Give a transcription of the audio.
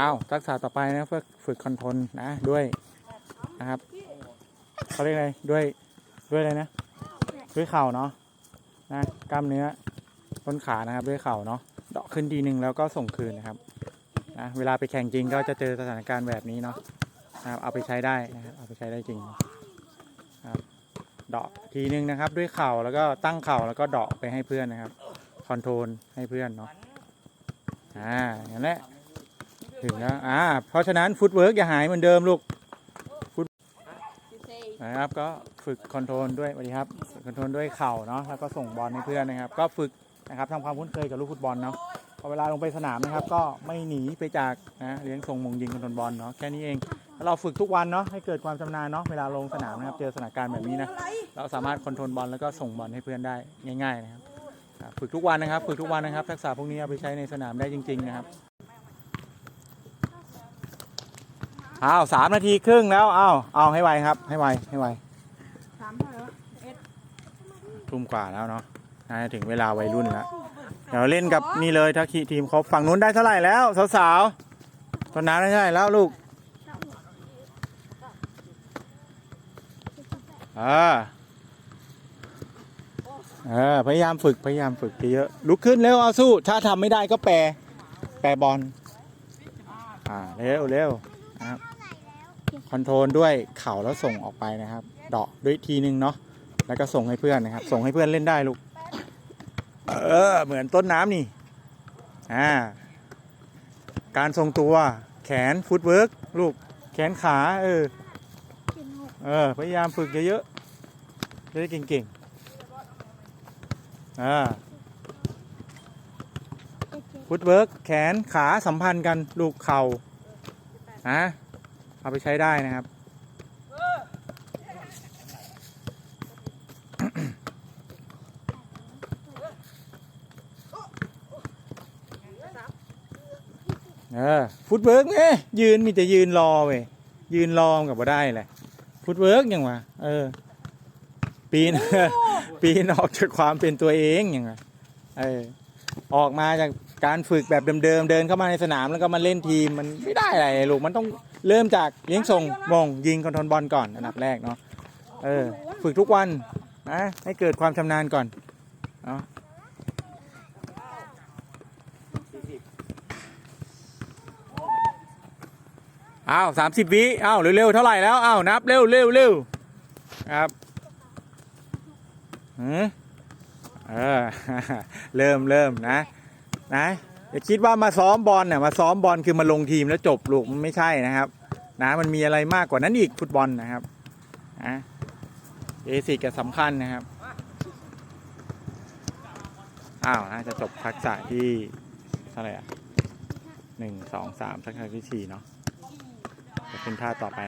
อ้าวทักษะต่อไปนะเพื่อฝึกคอนโทรลนะด้วยนะครับเขาเรียกอะไรด้วยด้วยอะไรนะด้วยเข่าเนาะนะกล้ามเนื้อต้นขานะครับด้วยเข่าเนาะเดาะขึ้นทีหนึ่งแล้วก็ส่งคืนนะครับนะเวลาไปแข่งจริงก็จะเจอสถานการณ์แบบนี้เนาะนะครับเอาไปใช้ได้นะครับเอาไปใช้ได้จริงนะครับเดาะทีหนึ่งนะครับ ด้วยเข่าแล้วก็ตั้งเข่าแล้วก็เดาะไปให้เพื่อนนะครับคอนโทรลให้เพื่อนเนาะอ่าอย่างนั้นแหละ ถึงแล้วอ่าเพราะฉะนั้นฟุตเวิร์กอย่าหายเหมือนเดิมลูกนะครับก็ฝึกคอนโทรลด้วยสวัสดีครับคอนโทรลด้วยเข่าเนาะแล้วก็ส่งบอลให้เพื่อนนะครับ ก็ฝึกนะครับทำความคุ้นเคยกับลูกฟุตบอลเนาะพอเวลาลงไปสนามนะครับ ก็ไม่หนีไปจากนะเลี้ยงทรงมงยิงคอนโทรลบอลเนาะแค่นี้เองเราฝึกทุกวันเนาะให้เกิดความชำนาญเนาะเวลาลงสนามนะครับเจอสถานการณ์แบบนี้นะเราสามารถคอนโทรลบอลแล้วก็ส่งบอลให้เพื่อนได้ง่าย ๆ นะครับฝึกทุกวันนะครับ ฝึกทุกวันนะครับ ทักษะพวกนี้เอาไปใช้ในสนามได้จริง ๆ นะครับ อ้าวสามนาทีครึ่งแล้วอ้าวเอาให้ไวครับ ให้ไวให้ไวสามเท่าไหร่วะเอ็ดทุ่มกว่าแล้วเนาะน่าจะถึงเวลาวัยรุ่นแล้วเดี๋ยวเล่นกับนี่เลยถ้าขีทีมครบฝั่งนู้นได้เท่าไหร่แล้ว สาวๆต้นน้ำได้เท่าไหร่แล้วลูกเออเออพยายามฝึกพยายามฝึกเยอะๆลุกขึ้นเร็วเอาสู้ ถ้าทำไม่ได้ก็แปรแปรบอลอ่าเร็วเร็ว นะครับคอนโทรลด้วยเข่าแล้วส่งออกไปนะครับ เดาะด้วยทีนึงเนาะแล้วก็ส่งให้เพื่อนนะครับ ส่งให้เพื่อนเล่นได้ลูกเออเหมือนต้นน้ำนี่อ่าการทรงตัวแขนฟุตเวิร์กลูกแขนขาเออเออพยายามฝึกเยอะๆจะได้เก่งๆอ่าฟุตเวิร์กแขนขาสัมพันธ์กันลูกเข่า นะเอาไปใช้ได้นะครับ เออ ฟุตเวิร์กเนี่ยยืนมีแต่ยืนรอเว้ยยืนรอกับว่าได้แหละฟุตเวิร์กยังวะเออ ปีนปีนออกจากความเป็นตัวเองยังไงเออออกมาจาก การฝึกแบบเดิมๆเดินเข้ามาในสนามแล้วก็มาเล่นทีมมันไม่ได้อะไรลูกมันต้องเริ่มจากเลี้ยงส่งมงยิงคอนโทรลบอลก่อนอันดับแรกเนาะเออฝึกทุกวันนะให้เกิดความชำนาญก่อนเนาะอ้าวสามสิบวิอ้าวเร็วๆเท่าไหร่แล้วอ้าวนับเร็วเร็วเร็วครับเออเริ่มเริ่มนะ นะอย่าคิดว่ามาซ้อมบอลเนี่ยมาซ้อมบอลคือมาลงทีมแล้วจบลูกมันไม่ใช่นะครับนะมันมีอะไรมากกว่านั้นอีกฟุตบอลนะครับนะเอซิกสำคัญนะครับอ้าวน่าจะจบทักษะที่เท่าไหร่อะหนึ่งสองสามทักษะที่สี่เนาะจะขึ้นท่าต่อไป